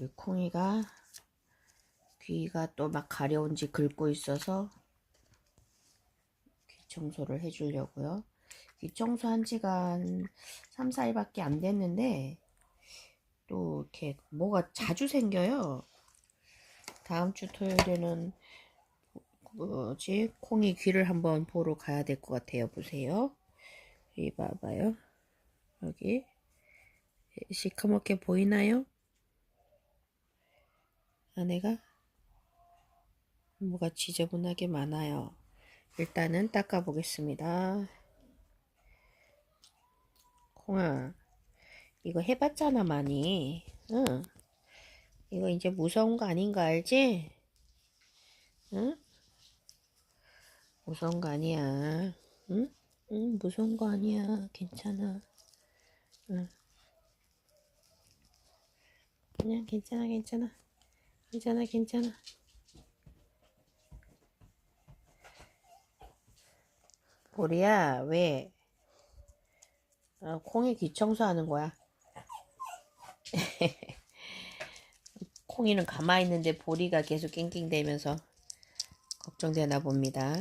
우리 콩이가 귀가 또 막 가려운지 긁고 있어서 귀 청소를 해주려고요. 귀 청소 한 지가 한 3, 4일밖에 안 됐는데 또 이렇게 뭐가 자주 생겨요. 다음 주 토요일에는 뭐지 콩이 귀를 한번 보러 가야 될 것 같아요. 보세요. 이 봐봐요. 여기 시커멓게 보이나요? 안에가 뭐가 지저분하게 많아요. 일단은 닦아 보겠습니다. 콩아, 이거 해봤잖아 많이. 응. 이거 이제 무서운 거 아닌 거 알지? 응? 무서운 거 아니야. 응? 응, 무서운 거 아니야. 괜찮아. 응. 그냥 괜찮아, 괜찮아. 괜찮아, 괜찮아. 보리야, 왜? 어, 콩이 귀 청소하는 거야. 콩이는 가만히 있는데 보리가 계속 낑낑대면서 걱정되나 봅니다.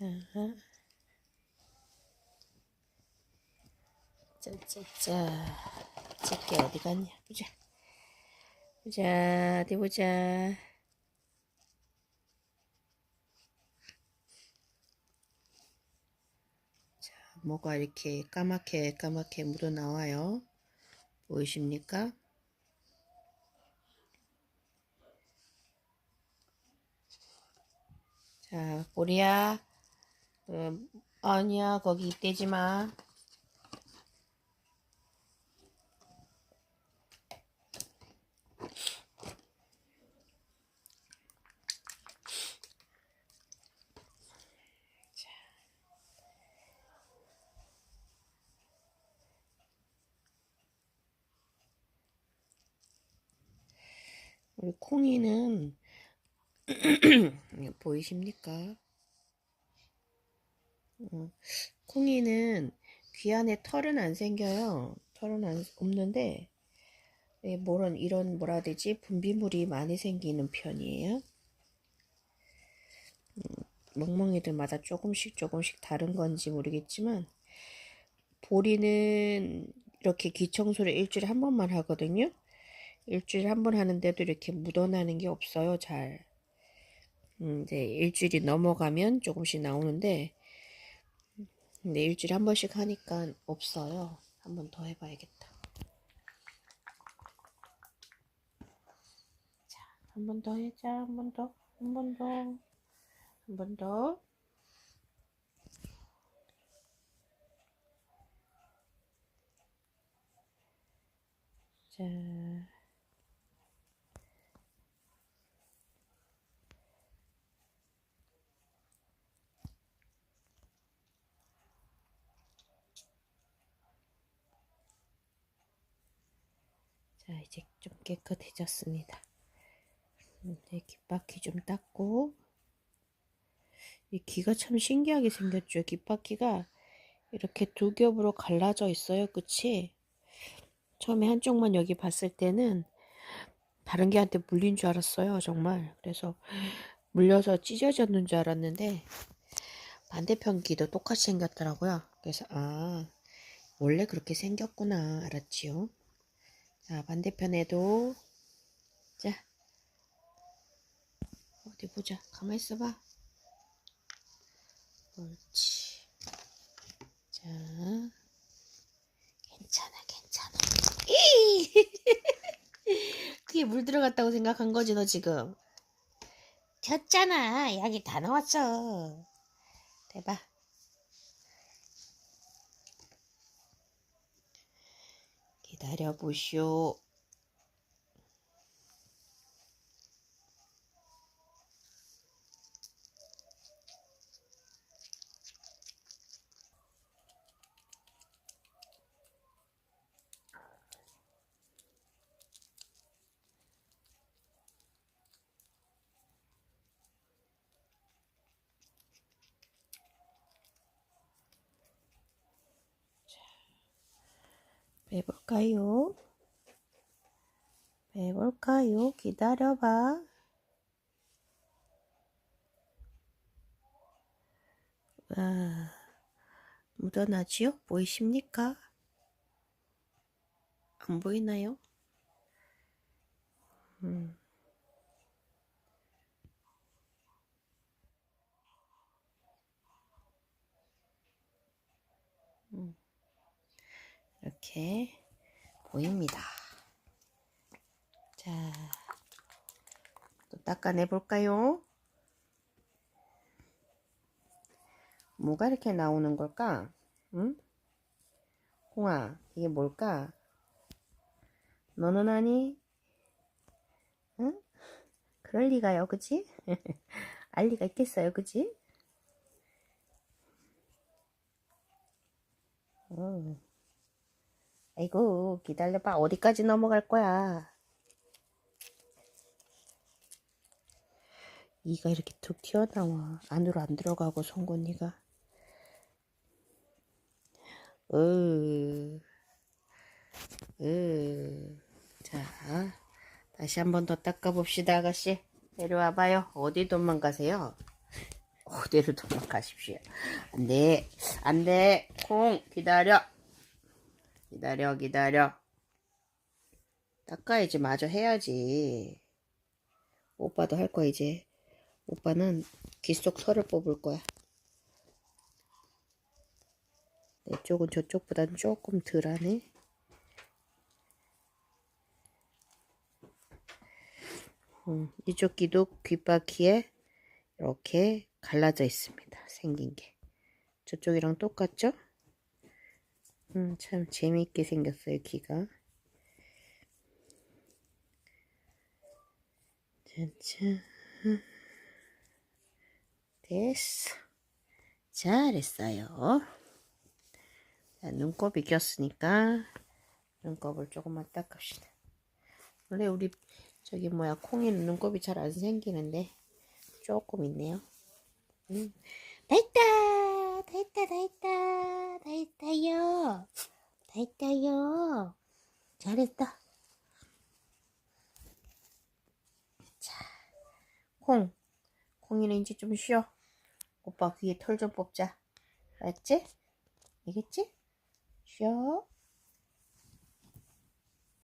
아 짜짜짜 집게 어디 갔냐? 보자. 보자. 어디 보자. 자 뭐가 이렇게 까맣게 까맣게 묻어 나와요? 보이십니까? 자 보리야. 음, 아니야 거기 입대지 마 우리 콩이는 보이십니까? 어, 콩이는 귀 안에 털은 안 생겨요. 털은 안, 없는데 예, 뭐런 이런 뭐라 해야 되지 분비물이 많이 생기는 편이에요. 음, 멍멍이들마다 조금씩 조금씩 다른 건지 모르겠지만 보리는 이렇게 귀 청소를 일주일에 한 번만 하거든요. 일주일에 한 번 하는데도 이렇게 묻어나는 게 없어요, 잘. 음, 이제 일주일이 넘어가면 조금씩 나오는데, 근데 일주일에 한 번씩 하니까 없어요. 한 번 더 해봐야겠다. 자, 한 번 더 해자, 한 번 더, 한 번 더, 한 번 더. 자. 자, 이제 좀 깨끗해졌습니다. 이제 귓바퀴 좀 닦고 이 귀가 참 신기하게 생겼죠. 귓바퀴가 이렇게 두 겹으로 갈라져 있어요. 그치? 처음에 한쪽만 여기 봤을 때는 다른 개한테 물린 줄 알았어요. 정말. 그래서 물려서 찢어졌는 줄 알았는데 반대편 귀도 똑같이 생겼더라고요. 그래서 아 원래 그렇게 생겼구나 알았지요. 자, 반대편에도 자 어디 보자. 가만 있어봐. 옳지. 자, 괜찮아, 괜찮아. 이! 귀에 물 들어갔다고 생각한 거지 너 지금. 켰잖아. 약이 다 나왔어. 대박. 기다려 보 시오. 빼볼까요? 빼볼까요? 기다려봐. 와, 묻어나지요? 보이십니까? 안 보이나요? 음. 음. 이렇게 보입니다. 자, 또 닦아내 볼까요? 뭐가 이렇게 나오는 걸까? 응? 홍아, 이게 뭘까? 너는 아니? 응? 그럴 리가요, 그치? 알 리가 있겠어요, 그치? 음. 아이고, 기다려봐. 어디까지 넘어갈 거야? 이가 이렇게 툭 튀어나와. 안으로 안 들어가고, 송곳니가. 으, 으. 자, 다시 한 번 더 닦아봅시다, 아가씨. 내려와봐요. 어디 도망가세요? 어디로 도망가십시오. 안 돼. 안 돼. 콩, 기다려. 기다려, 기다려. 닦아야지, 마저 해야지. 오빠도 할 거야, 이제. 오빠는 귀 속 털을 뽑을 거야. 내 쪽은 저쪽보단 조금 덜하네. 음, 이쪽 귀도 귓바퀴에 이렇게 갈라져 있습니다. 생긴 게. 저쪽이랑 똑같죠? 음, 참 재미있게 생겼어요, 귀가. 됐어. 잘했어요. 자, 눈곱이 꼈으니까 눈곱을 조금만 닦읍시다. 원래 우리 저기 뭐야 콩이는 눈곱이 잘 안 생기는데 조금 있네요. 음. 다 있다, 다 있다, 다 있다, 다 있다요, 다 있다요. 잘했다. 자, 콩, 콩이는 이제 좀 쉬어. 오빠 귀에 털 좀 뽑자. 알았지? 알겠지? 쉬어.